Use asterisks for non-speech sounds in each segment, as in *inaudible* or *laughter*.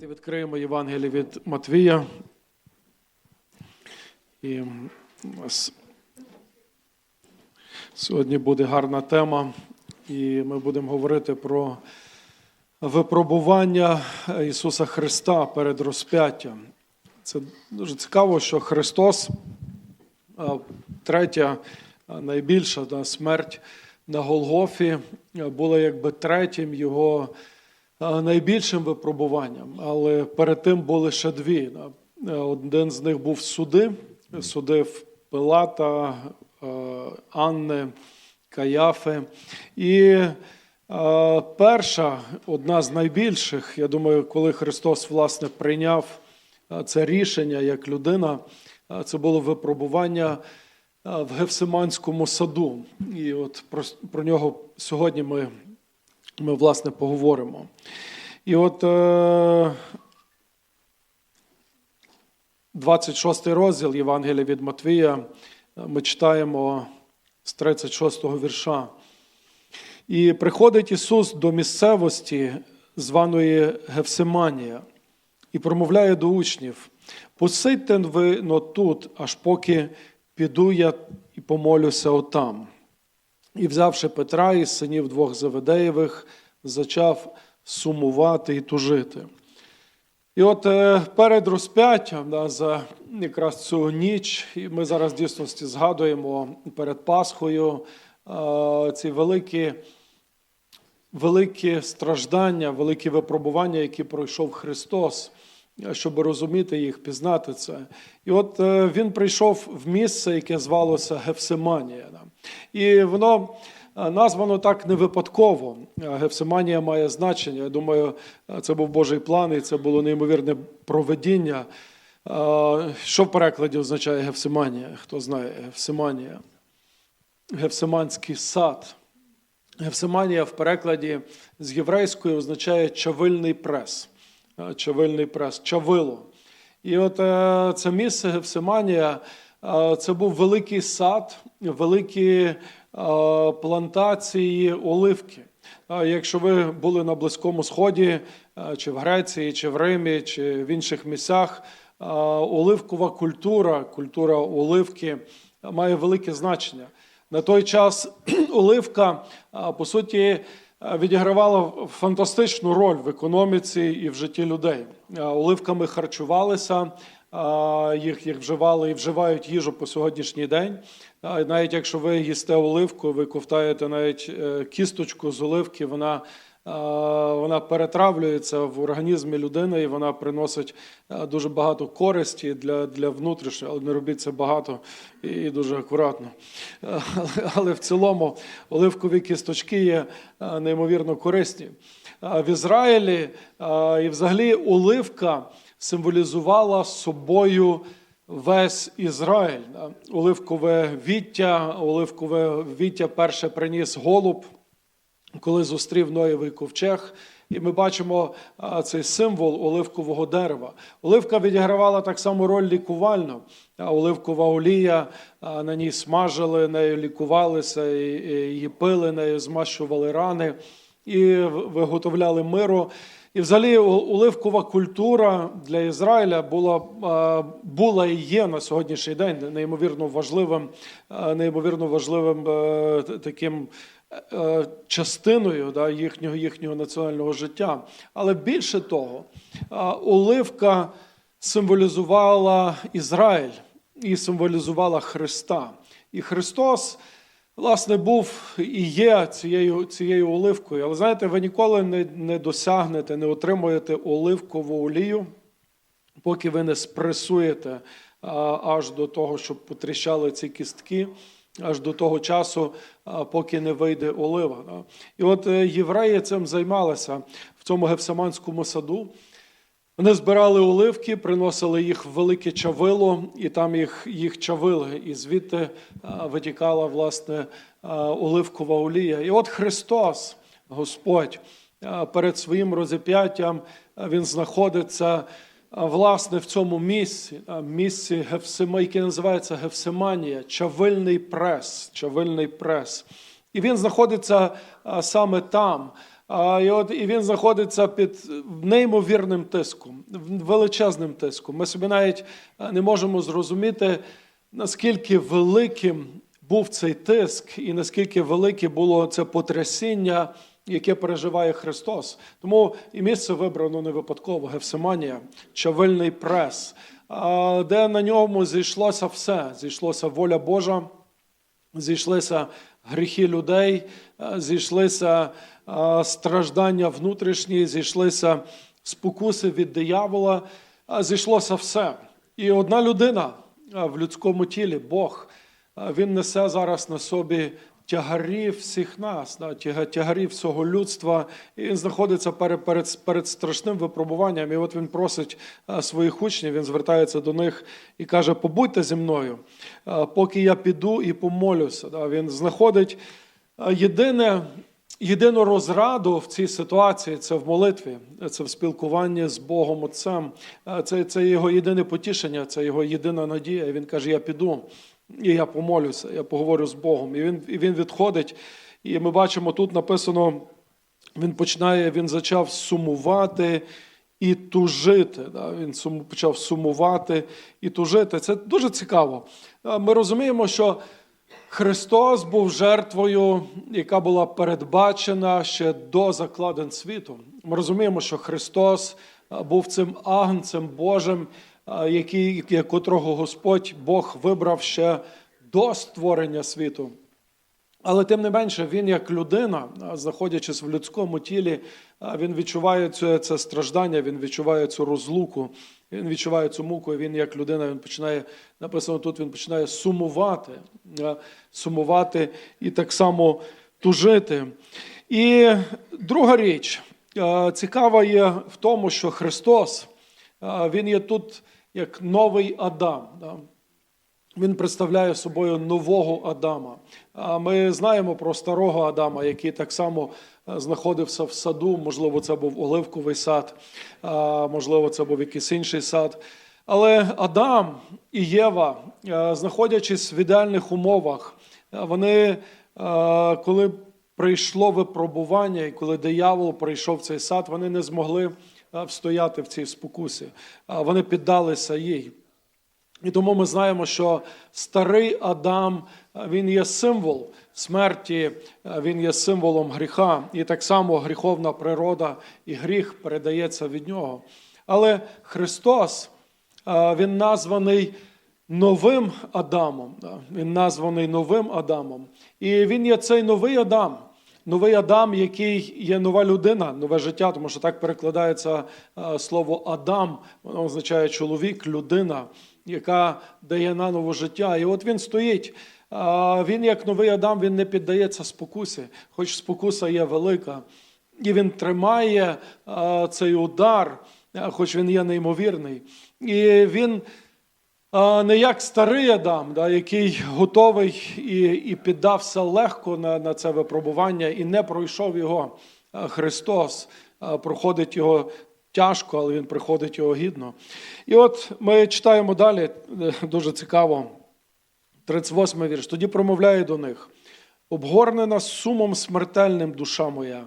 Давайте відкриємо Євангеліє від Матвія. І сьогодні буде гарна тема, і ми будемо говорити про випробування Ісуса Христа перед розп'яттям. Це дуже цікаво, що Христос, третя найбільша смерть на Голгофі, була якби третім його найбільшим випробуванням. Але перед тим були ще дві. Один з них був суди, судив Пилата, Анни, Каяфи. І перша, одна з найбільших, я думаю, коли Христос власне прийняв це рішення як людина, це було випробування в Гефсиманському саду. І от про, про нього сьогодні ми, ми власне поговоримо. І от е, 26 розділ Євангелія від Матвія е, ми читаємо з 36 вірша. І приходить Ісус до місцевості, званої Гефсиманія, і промовляє до учнів: посидьте ви но тут, аж поки піду я і помолюся отам. І, взявши Петра і синів двох Заведеєвих, зачав сумувати і тужити. І от е, перед розп'яттям да, за якраз цю ніч, і ми зараз в дійсності згадуємо перед Пасхою е, ці великі, великі страждання, великі випробування, які пройшов Христос, щоб розуміти їх, пізнати це. І от е, він прийшов в місце, яке звалося Гефсиманія. І воно е, названо так не випадково. Е, Гефсиманія має значення. Я думаю, е, це був Божий план, і це було неймовірне проведіння. Що в перекладі означає Гефсиманія? Хто знає Гефсиманія? Гефсиманський сад. Гефсиманія в перекладі з єврейської означає чавильний прес. Чавильний прес, чавило. І от це місце Гефсиманія, це був великий сад, великі плантації оливки. Якщо ви були на Близькому Сході, чи в Греції, чи в Римі, чи в інших місцях, оливкова культура, культура оливки має велике значення. На той час *clears throat* оливка, по суті, відігравала фантастичну роль в економіці і в житті людей. Оливками харчувалися, їх, їх вживали і вживають їжу по сьогоднішній день. Навіть якщо ви їсте оливку, ви ковтаєте навіть е, кісточку з оливки, вона вона перетравлюється в організмі людини і вона приносить дуже багато користі для, для внутрішнього, але не робіть це багато і дуже акуратно. *laughs* Але в цілому оливкові кісточки є неймовірно корисні. В Ізраїлі і взагалі оливка символізувала собою весь Ізраїль. Оливкове віття, оливкове віття перше приніс голуб коли зустрів Ноєвий ковчег. І ми бачимо цей символ оливкового дерева. Оливка відігравала так само роль лікувальну. Оливкова олія на ній смажили, нею лікувалися, її пили, нею змащували рани і виготовляли миру. І взагалі оливкова культура для Ізраїля була, була і є на сьогоднішній день неймовірно важливим, неймовірно важливим е, таким е, частиною да, їхнього, їхнього національного життя. Але більше того, оливка символізувала Ізраїль і символізувала Христа. І Христос, власне, був і є цією, цією оливкою. Але знаєте, ви ніколи не, не досягнете, не отримуєте оливкову олію, поки ви не спресуєте аж до того, щоб потріщали ці кістки, аж до того часу, поки не вийде олива. І от е, євреї цим займалися в цьому гефсиманському саду. Вони збирали оливки, приносили їх в велике чавило, і там їх, їх чавили, і звідти витікала власне оливкова олія. І от Христос, Господь, перед своїм розіп'яттям він знаходиться власне в цьому місці, місці Гефсима, яке називається Гефсиманія, чавильний прес, чавильний прес. І він знаходиться саме там. І от і він знаходиться під неймовірним тиском, величезним тиском. Ми собі навіть е, не можемо зрозуміти, наскільки великим був цей тиск, і наскільки велике було це потрясіння, яке переживає Христос. Тому і місце вибрано не випадково Гефсиманія, чавильний прес, де на ньому зійшлося все. Зійшлося воля Божа, зійшлися гріхи людей, е, зійшлися страждання внутрішні, зійшлися спокуси від диявола, зійшлося все. І одна людина в людському тілі, Бог, він несе зараз на собі тягарі всіх нас, тягарі всього людства, і він знаходиться перед, перед, перед страшним випробуванням. І от він просить своїх учнів, він звертається до них і каже: побудьте зі мною, поки я піду і помолюся. Він знаходить єдине. Єдину розраду в цій ситуації це в молитві, це в спілкуванні з Богом Отцем. Е, Це, це його єдине потішення, це його єдина надія. І він каже: Я піду і я помолюся, я поговорю з Богом. І він, і він відходить. І ми бачимо, тут написано: він починає, він почав сумувати і тужити. Да? Він почав сумувати і тужити. Це дуже цікаво. Е, Ми розуміємо, що Христос був жертвою, яка була передбачена ще до закладень світу. Ми розуміємо, що Христос е, був цим агнцем Божим, е, який, котрого Господь Бог вибрав ще до створення світу. Але тим не менше, він як людина, знаходячись в людському тілі, він відчуває це, це страждання, він відчуває цю розлуку, він відчуває цю муку. Він як людина, він починає написано тут, він починає сумувати, сумувати і так само тужити. І друга річ цікава є в тому, що Христос він є тут як новий Адам. Він представляє собою нового Адама. Ми знаємо про старого Адама, який так само е, знаходився в саду. Можливо, це був оливковий сад, можливо, це був якийсь інший сад. Але Адам і Єва, е, знаходячись в ідеальних умовах, е, вони, е, коли прийшло випробування, і коли диявол прийшов в цей сад, вони не змогли е, встояти в цій спокусі. Вони піддалися їй. І тому ми знаємо, що старий Адам він є символ смерті, він є символом гріха, і так само гріховна природа і гріх передається від нього. Але Христос е, він названий новим Адамом. Він названий новим Адамом. І він є цей новий Адам. Новий Адам, який є нова людина, нове життя, тому що так перекладається е, слово Адам, воно означає чоловік, людина, яка дає наново життя. І от він стоїть. Він, як новий Адам, він не піддається спокусі, хоч спокуса є велика. І він тримає цей удар, хоч він є неймовірний. І він не як старий Адам, да, який готовий і, піддався легко на це випробування і не пройшов його. Христос проходить його тяжко, але він приходить його гідно. І от ми читаємо далі, е, дуже цікаво, 38 вірш. Тоді промовляє до них: обгорнена сумом смертельним душа моя.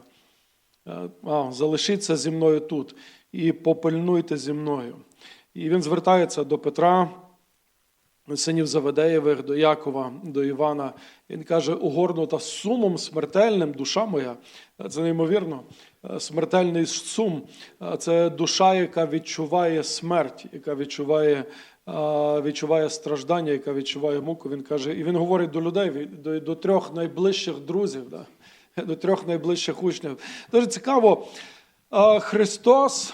Е, А, залишіться зі мною тут і попильнуйте зі мною. І він звертається до Петра, синів Заведеєвих, до Якова, до Івана. Він каже: угорнута сумом смертельним душа моя. Е, Це неймовірно. Е, Смертельний сум Е, це душа, яка відчуває смерть, яка відчуває, відчуває страждання, яка відчуває муку. Він каже, і він говорить до людей, до, до трьох найближчих друзів, да? *laughs* до трьох найближчих учнів. Дуже цікаво. Христос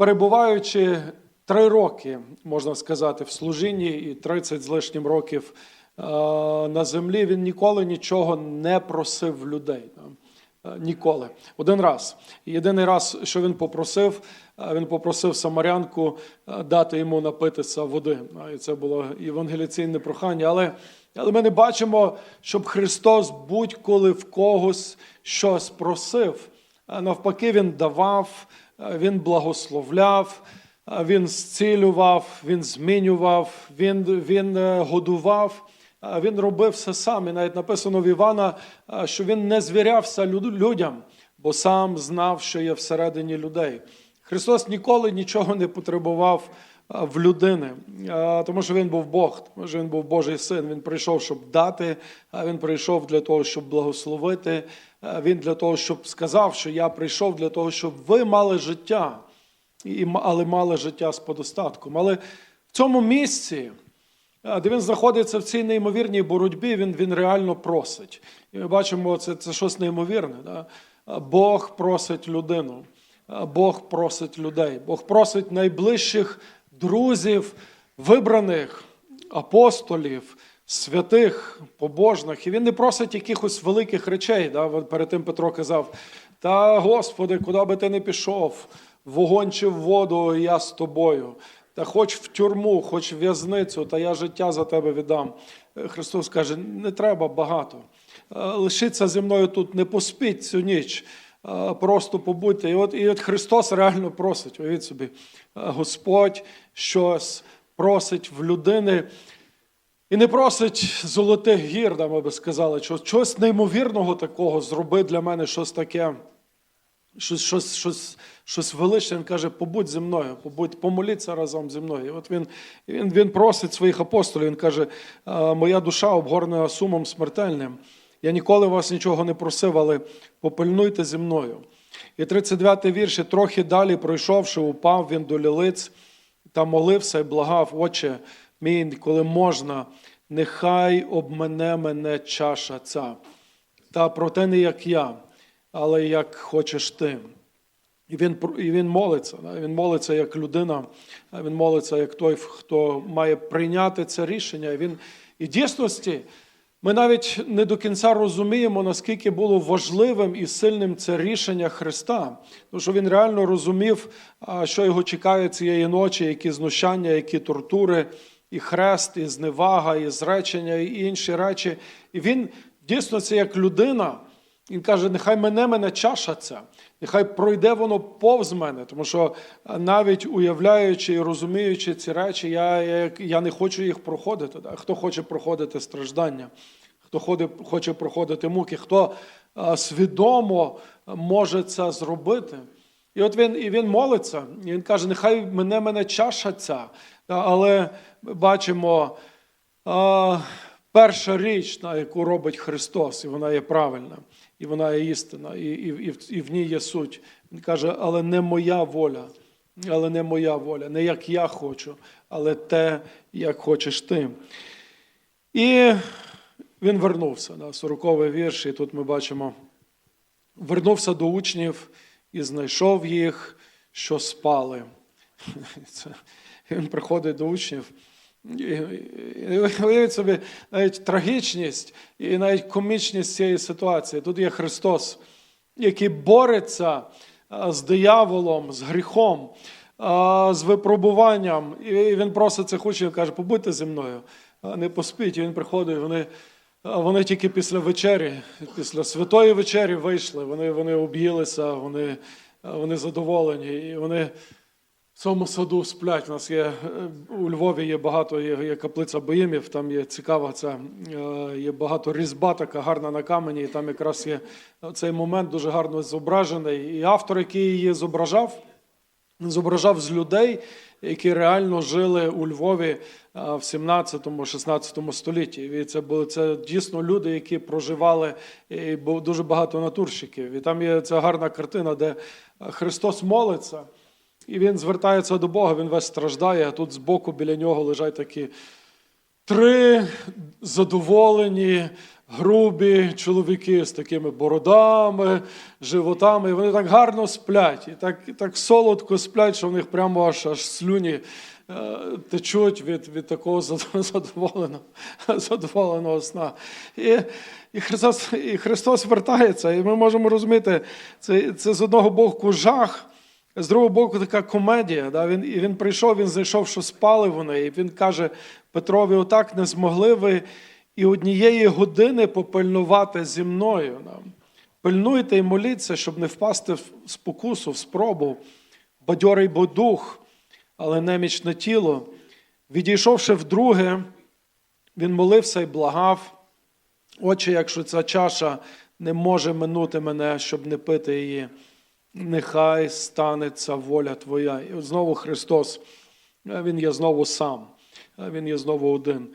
перебуваючи три роки, можна сказати, в служінні і 30 з лишнім років е, на землі, він ніколи нічого не просив людей. Е, Ніколи. Один раз. Єдиний раз, що він попросив, е, він попросив самарянку дати йому напитися води. І це було євангеліційне прохання. Але, але ми не бачимо, щоб Христос будь-коли в когось щось просив. Навпаки, він давав, він благословляв, він зцілював, він змінював, він, він е, годував. він робив все сам. І навіть написано в Івана, що він не звірявся люд- людям, бо сам знав, що є всередині людей. Христос ніколи нічого не потребував в людини, тому що він був Бог, тому що він був Божий син. Він прийшов, щоб дати, він прийшов для того, щоб благословити. Він для того, щоб сказав, що я прийшов для того, щоб ви мали життя, але мали життя з подостатком. Але в цьому місці, де він знаходиться в цій неймовірній боротьбі, він, він реально просить. І ми бачимо, це, це щось неймовірне. Да? Бог просить людину. Бог просить людей, Бог просить найближчих друзів, вибраних апостолів, святих, побожних. І він не просить якихось великих речей. Да? Перед тим Петро казав: Та Господи, куди би ти не пішов, вогонь чи в воду, я з тобою. Та хоч в тюрму, хоч в в'язницю, та я життя за тебе віддам. Е, Христос каже: не треба багато. Е, Лишіться зі мною тут, не поспіть цю ніч. Е, Просто побудьте. І от, і от Христос реально просить, уявіть собі, Господь щось просить в людини. І не просить золотих гір, да, ми би сказали, що щось неймовірного такого зроби для мене щось таке, щось, щось, щось, щось величне. Він каже, побудь зі мною, побудь, помоліться разом зі мною. І от він, він, він просить своїх апостолів, він каже, моя душа обгорнена сумом смертельним. Я ніколи вас нічого не просив, але попильнуйте зі мною. І 39-й вірш, і трохи далі пройшовши, упав він до лілиць та молився і благав, Отче мій, коли можна, нехай обмене мене чаша ця. Та проте не як я, але як хочеш ти. І він, і він молиться. Він молиться як людина, він молиться як той, хто має прийняти це рішення. І він і дійсності ми навіть не до кінця розуміємо, наскільки було важливим і сильним це рішення Христа. Тому що він реально розумів, що його чекає цієї ночі, які знущання, які тортури, і хрест, і зневага, і зречення, і інші речі. І він дійсно це як людина. Він каже, нехай мене мене чаша ця, нехай пройде воно повз мене, тому що е, навіть уявляючи і розуміючи ці речі, я, я, я не хочу їх проходити. Да? Хто хоче проходити страждання, хто ходить, хоче проходити муки, хто е, свідомо може це зробити. І от він, і він молиться, і він каже, нехай мене мене чаша ця. Да? Але ми бачимо. е, Перша річ, яку робить Христос, і вона є правильна, і вона є істина, і, і, і, і в ній є суть. Він каже, але не моя воля, але не моя воля, не як я хочу, але те, як хочеш ти. І він вернувся, да, 40-й вірш, і тут ми бачимо, вернувся до учнів і знайшов їх, що спали. *laughs* Він приходить до учнів. Уявіть собі навіть трагічність і навіть комічність цієї ситуації. Тут є Христос, який бореться з дияволом, з гріхом, з випробуванням. І він просить цих учнів, каже, побудьте зі мною, не поспіть. І він приходить, вони, а, вони тільки після вечері, після святої вечері вийшли, вони, вони об'їлися, вони, вони задоволені. І вони цьому саду сплять. У нас є е, у Львові є багато, є, є каплиця Боїмів, там є цікава ця, е, є багато різьба, така гарна на камені, і там якраз є цей момент дуже гарно зображений. І автор, який її зображав, зображав з людей, які реально жили у Львові е, в 17-16 столітті. І це були це дійсно люди, які проживали, і було дуже багато натурщиків. І там є ця гарна картина, де Христос молиться. І він звертається до Бога, він весь страждає, а тут збоку біля нього лежать такі три задоволені, грубі чоловіки з такими бородами, животами. І вони так гарно сплять, і так, і так солодко сплять, що в них прямо аж, аж слюні е, течуть від, від такого *laughs* задоволеного, задоволеного сна. І, і, Христос, і Христос вертається, і ми можемо розуміти, це, це з одного боку жах. З другого боку, така комедія. Да? Він, він прийшов, він знайшов, що спали вони, і він каже Петрові: отак не змогли ви і однієї години попильнувати зі мною. Да? Пильнуйте і моліться, щоб не впасти в спокусу, в спробу, бадьорий бо дух, але немічне тіло. Відійшовши вдруге, Він молився і благав. Отче, якщо ця чаша не може минути мене, щоб не пити її, нехай станеться воля Твоя. І знову Христос, Він є знову сам, Він є знову один.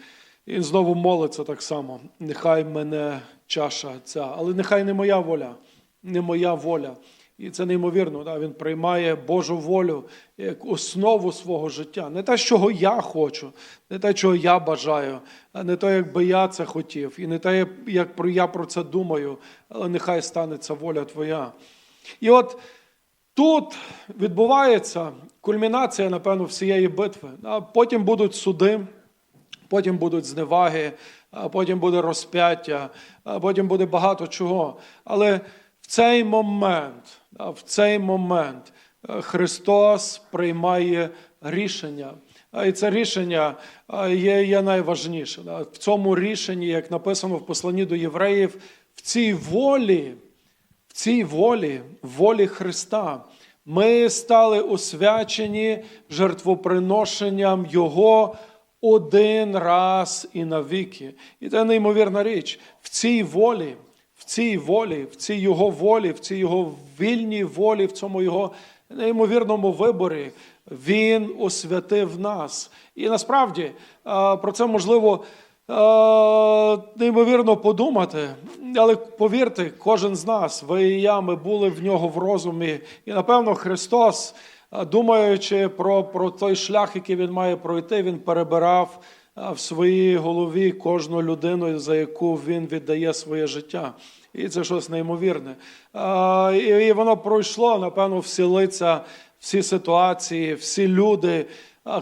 Він знову молиться так само. Нехай мене чаша ця, але нехай не моя воля, не моя воля. І це неймовірно. Да? Він приймає Божу волю як основу свого життя. Не те, чого я хочу, не те, чого я бажаю, а не те, як би я це хотів, і не те, як я про це думаю, але нехай станеться воля Твоя. І от тут відбувається кульмінація, напевно, всієї битви. Потім будуть суди, потім будуть зневаги, потім буде розп'яття, потім буде багато чого. Але в цей момент, в цей момент е, Христос приймає рішення. І це рішення є, є найважніше. В цьому рішенні, як написано в посланні до євреїв, в цій волі, цій волі, волі Христа, ми стали освячені жертвоприношенням Його один раз і навіки. І це неймовірна річ. В цій волі, в цій волі, в цій його волі, в цій його вільній волі, в цьому його неймовірному виборі, він освятив нас. І насправді про це можливо. Неймовірно подумати, але повірте, кожен з нас, ви і я, ми були в нього в розумі. І напевно Христос, думаючи про, про той шлях, який він має пройти, він перебирав в своїй голові кожну людину, за яку він віддає своє життя. І це щось неймовірне. І воно пройшло, напевно, всі лиця, всі ситуації, всі люди,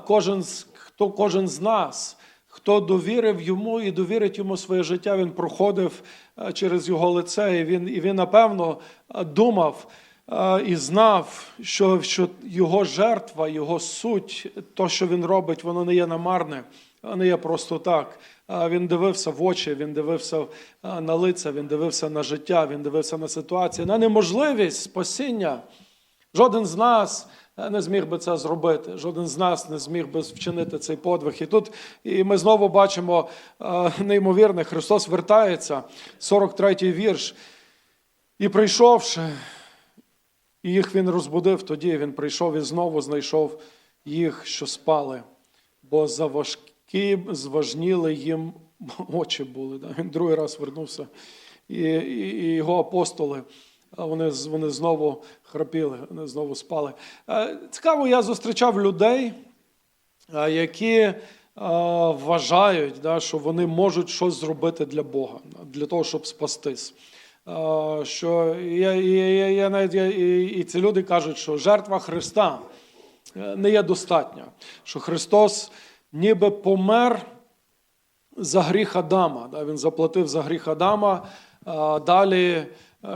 кожен, хто кожен з нас. Хто довірив йому і довірить йому своє життя, він проходив е, через його лице, і він, і він напевно, е, думав е, і знав, що, що його жертва, його суть, то, що він робить, воно не є намарне, не є просто так. Він дивився в очі, він дивився на лиця, він дивився на життя, він дивився на ситуацію, на неможливість спасіння. Жоден з нас не зміг би це зробити. Жоден з нас не зміг би вчинити цей подвиг. І тут і ми знову бачимо е, неймовірне, Христос вертається, 43-й вірш. І прийшовши, і їх він розбудив тоді, він прийшов і знову знайшов їх, що спали, бо заважкі, зважніли їм очі були. Він другий раз вернувся. І, і, і його апостоли. Вони, вони знову храпіли, вони знову спали. Е, Цікаво, я зустрічав людей, е, які е, вважають, що вони можуть щось зробити для Бога, для того, щоб спастись. Що я, я, я, навіть я, і, і ці люди кажуть, що жертва Христа не є достатня, що Христос ніби помер за гріх Адама. Він заплатив за гріх Адама. Далі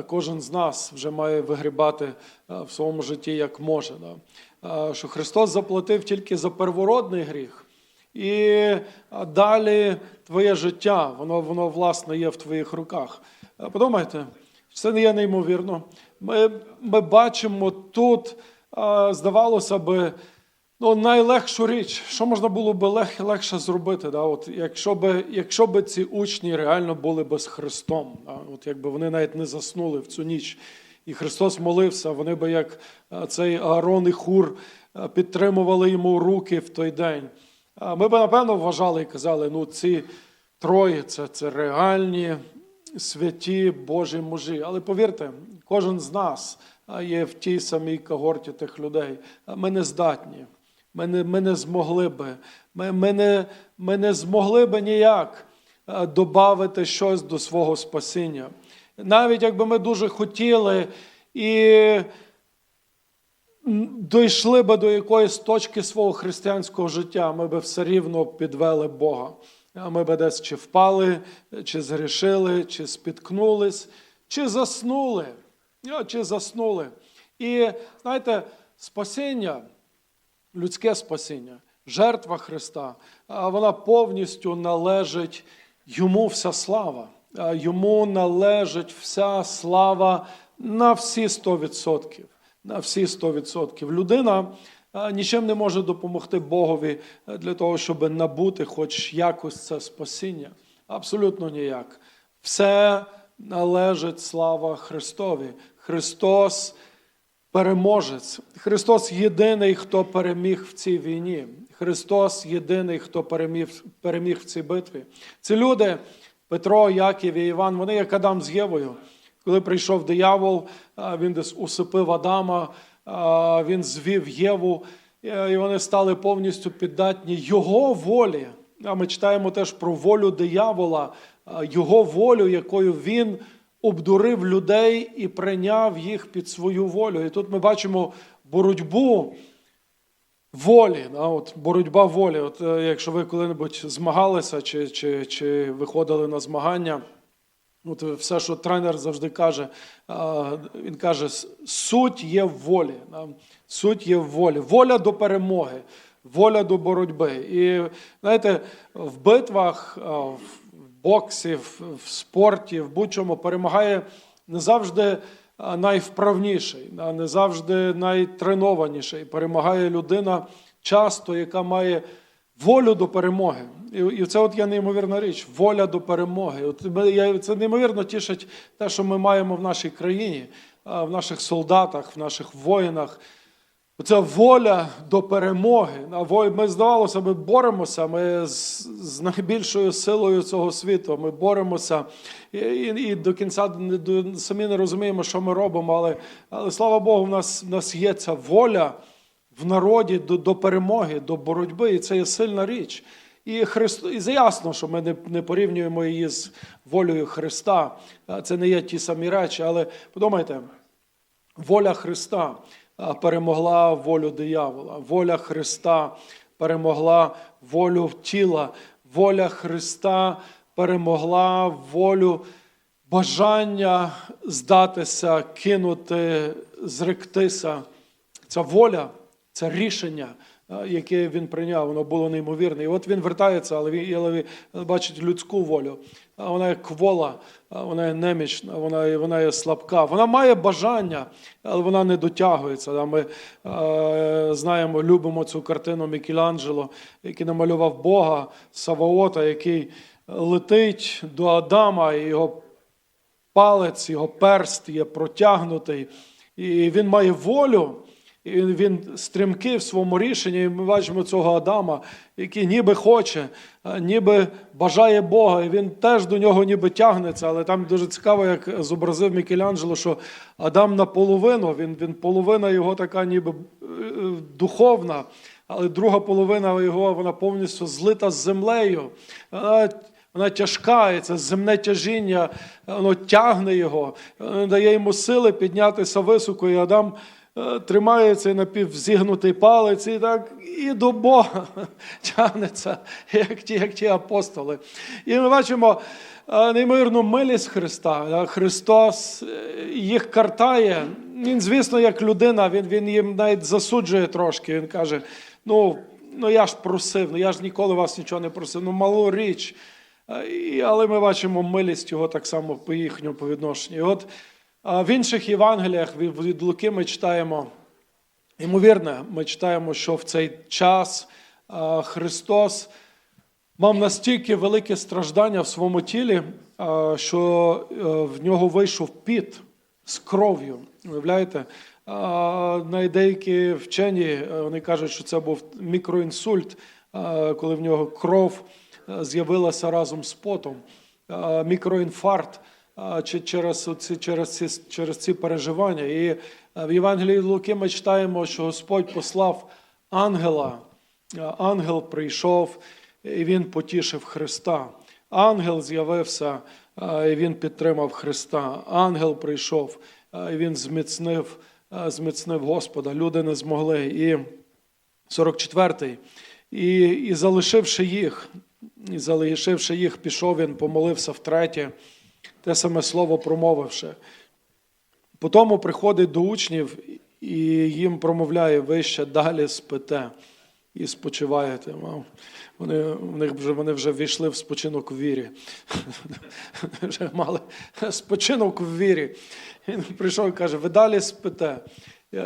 кожен з нас вже має вигрібати е, в своєму житті як може. Да? Що Христос заплатив тільки за первородний гріх. І далі твоє життя, воно, воно власне є в твоїх руках. Е, Подумайте, це не є неймовірно. Ми, ми бачимо тут, здавалося би, Ну, найлегшу річ, що можна було би лег, легше зробити, да? От, якщо, би, якщо би ці учні реально були би з Христом, да? От, якби вони навіть не заснули в цю ніч, і Христос молився, вони би, як е, цей Аарон і Хур, е, підтримували йому руки в той день. Ми би, напевно, вважали і казали, ну ці троє це, це реальні святі Божі мужі. Але повірте, кожен з нас є в тій самій когорті тих людей. Ми не здатні. Ми не, ми не змогли би. Ми, ми, не, ми не змогли би ніяк додати щось до свого спасіння. Навіть якби ми дуже хотіли і дійшли би до якоїсь точки свого християнського життя, ми би все рівно підвели Бога. Ми би десь чи впали, чи згрішили, чи спіткнулись, чи заснули. Ну, Чи заснули. І знаєте, спасіння людське спасіння, жертва Христа, вона повністю належить йому вся слава. Йому належить вся слава на всі 100%. На всі 100%. Людина нічим не може допомогти Богові для того, щоб набути хоч якось це спасіння. Абсолютно ніяк. Все належить слава Христові. Христос переможець. Христос єдиний, хто переміг в цій війні. Христос єдиний, хто переміг, переміг в цій битві. Ці люди, Петро, Яків і Іван, вони як Адам з Євою. Коли прийшов диявол, він десь усипив Адама, він звів Єву, і вони стали повністю піддатні його волі. А ми читаємо теж про волю диявола, його волю, якою він обдурив людей і прийняв їх під свою волю. І тут ми бачимо боротьбу волі. Да, от боротьба волі. От, е, якщо ви коли-небудь змагалися чи, чи, чи виходили на змагання, От все, що тренер завжди каже, він каже: суть є в волі. Суть є в волі. Воля до перемоги, воля до боротьби. І знаєте, в битвах, в боксі, в спорті, в будь-чому перемагає не завжди найвправніший, да, не завжди найтренованіший. Перемагає людина часто, яка має волю до перемоги. І, і це от є неймовірна річ, воля до перемоги. От я, це неймовірно тішить те, що ми маємо в нашій країні, в наших солдатах, в наших воїнах. Оця воля до перемоги. Ми здавалося, ми боремося. Ми з, найбільшою силою цього світу. Ми боремося і, і, до кінця самі не розуміємо, що ми робимо. Але, але слава Богу, в нас, в нас є ця воля в народі до, до перемоги, до боротьби, і це є сильна річ. І Христо, і ясно, що ми не, не порівнюємо її з волею Христа. Це не є ті самі речі, але подумайте, воля Христа перемогла волю диявола, воля Христа перемогла волю тіла, воля Христа перемогла волю бажання здатися, кинути, зректися. Ця воля, це рішення, яке він прийняв, воно було неймовірне. І от він вертається, але він бачить людську волю. Вона є квола, вона є немічна, вона, вона є слабка. Вона має бажання, але вона не дотягується. Ми е, знаємо, любимо цю картину Мікеланджело, який намалював Бога Саваота, який летить до Адама, і його палець, його перст є протягнутий, і він має волю, і він, стрімкий в своєму рішенні. І ми бачимо цього Адама, який ніби хоче, ніби бажає Бога, і він теж до нього ніби тягнеться. Але там дуже цікаво, як зобразив Мікеланджело, що Адам наполовину, він, він половина його така, ніби е, духовна. Але друга половина його вона повністю злита з землею. Вона вона тяжка, і це земне тяжіння, воно тягне його, е, дає йому сили піднятися високо. І Адам тримає цей напівзігнутий палець і так і до Бога *laughs* тягнеться, як ті, як ті апостоли. І ми бачимо е, неймовірну милість Христа. Христос е, їх картає. Він, звісно, як людина, він, він їм навіть засуджує трошки. Він каже: ну, ну я ж просив, ну я ж ніколи вас нічого не просив, ну малу річ. Але ми бачимо милість його так само по їхньому по відношенню. І от в інших Євангеліях від Луки ми читаємо, ймовірно, ми читаємо, що в цей час Христос мав настільки велике страждання в своєму тілі, що е, в нього вийшов піт з кров'ю. Уявляєте? А, Навіть деякі вчені е, вони кажуть, що це був мікроінсульт, коли в нього кров е, з'явилася разом з потом, мікроінфаркт чи через ці, через, ці, через ці переживання. І е, в Євангелії Луки ми читаємо, що Господь послав ангела. Ангел прийшов і він потішив Христа. Ангел з'явився, і він підтримав Христа. Ангел прийшов, і він зміцнив, зміцнив Господа. Люди не змогли. І 44-й. І, і залишивши їх, і залишивши їх, пішов він, помолився втретє, те саме слово промовивши. Потім приходить до учнів і їм промовляє, ви ще далі спите і спочиваєте. Вони, в них вже, вони вже війшли в спочинок в вірі. *laughs* Вже мали спочинок в вірі. Він прийшов і каже, ви далі спите.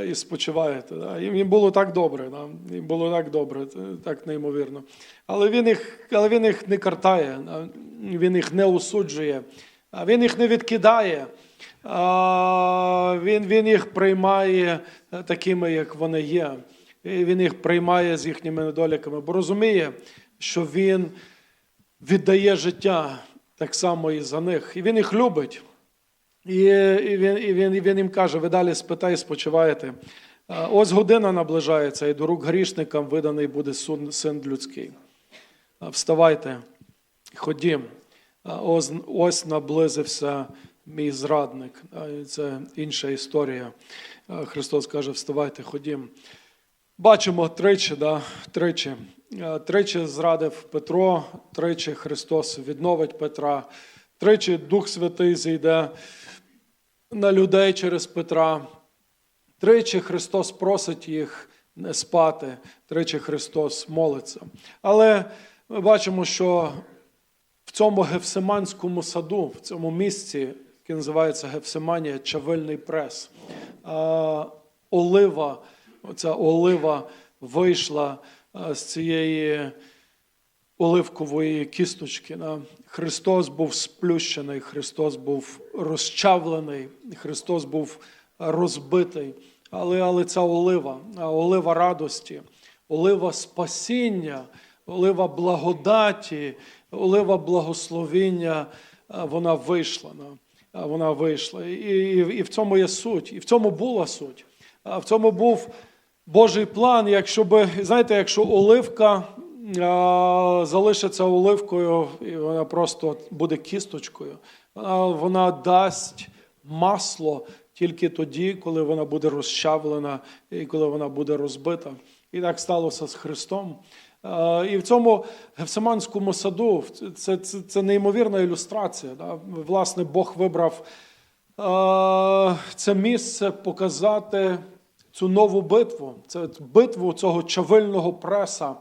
і спочиваєте. Їм було так добре, їм було так добре, так неймовірно. Але він їх, але він їх не картає, він їх не осуджує, він їх не відкидає. Він, він їх приймає е, такими, як вони є. Він їх приймає з їхніми недоліками, бо розуміє, що він віддає життя так само і за них. І він їх любить. І, він, і, він, і він їм каже: ви далі спитай, спочиваєте. Ось година наближається, і до рук грішникам виданий буде син людський. Вставайте, ходім. Ось, наблизився мій зрадник. Це інша історія. Христос каже: вставайте, ходім. Бачимо тричі, да, тричі. Тричі зрадив Петро, тричі Христос відновить Петра, тричі Дух Святий зійде на людей через Петра. Тричі Христос просить їх не спати, тричі Христос молиться. Але ми бачимо, що в цьому Гефсиманському саду, в цьому місці, яке називається Гефсиманія, чавильний прес, олива, оця олива вийшла з цієї оливкової кісточки. Христос був сплющений, Христос був розчавлений, Христос був розбитий. Але, але ця олива, олива радості, олива спасіння, олива благодаті, олива благословіння, вона вийшла. Вона вийшла. І, і, і в цьому є суть, і в цьому була суть. В цьому був Божий план, якщо би, знаєте, якщо оливка а, залишиться оливкою, і вона просто буде кісточкою, вона, вона дасть масло тільки тоді, коли вона буде розчавлена і коли вона буде розбита. І так сталося з Христом. І в цьому Гефсиманському саду це, це, це неймовірна ілюстрація. Да? Власне, Бог вибрав це місце показати цю нову битву, це битву цього чавильного преса,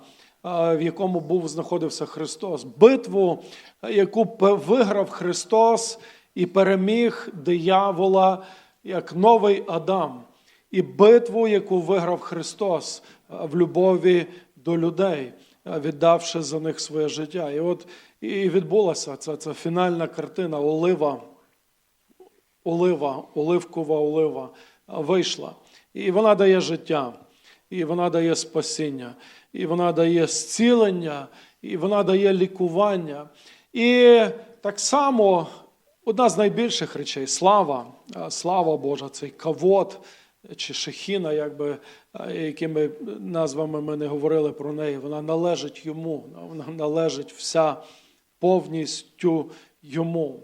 в якому був знаходився Христос. Битву, яку виграв Христос і переміг диявола як новий Адам. І битву, яку виграв Христос в любові до людей, віддавши за них своє життя. І от і відбулася ця, ця фінальна картина олива олива, оливкова олива вийшла. І вона дає життя, і вона дає спасіння, і вона дає зцілення, і вона дає лікування. І так само одна з найбільших речей слава, слава Божа, цей кавод чи шехіна, якби, якими назвами ми не говорили про неї, вона належить йому, вона належить вся повністю йому.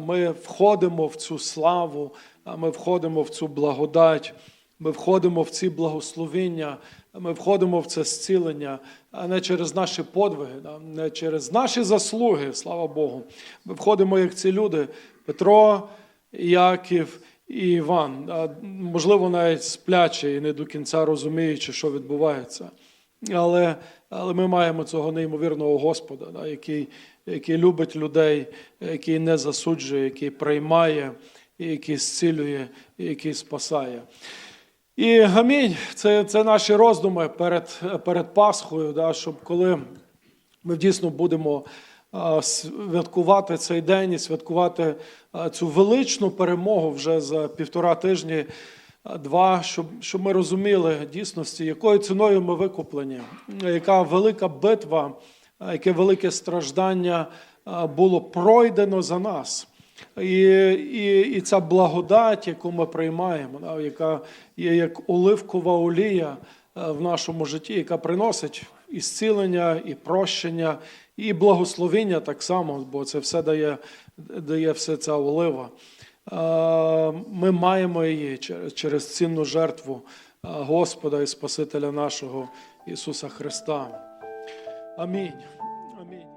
Ми входимо в цю славу, ми входимо в цю благодать, ми входимо в ці благословіння, ми входимо в це зцілення, а не через наші подвиги, не через наші заслуги, слава Богу. Ми входимо як ці люди: Петро, Яків і Іван, можливо, навіть сплячі і не до кінця розуміючи, що відбувається. Але, але ми маємо цього неймовірного Господа, да, який, який любить людей, який не засуджує, який приймає, який зцілює, який спасає. І амінь, це, це наші роздуми перед, перед Пасхою, да, щоб коли ми дійсно будемо святкувати цей день і святкувати цю величну перемогу вже за півтора тижні. Два, щоб, щоб ми розуміли дійсності, якою ціною ми викуплені, яка велика битва, яке велике страждання було пройдено за нас. І, і, і ця благодать, яку ми приймаємо, яка є як оливкова олія в нашому житті, яка приносить і зцілення, і прощення, і благословення так само, бо це все дає, дає все ця олива. Е, Ми маємо її через, цінну жертву е, Господа і Спасителя нашого Ісуса Христа. Амінь. Амінь.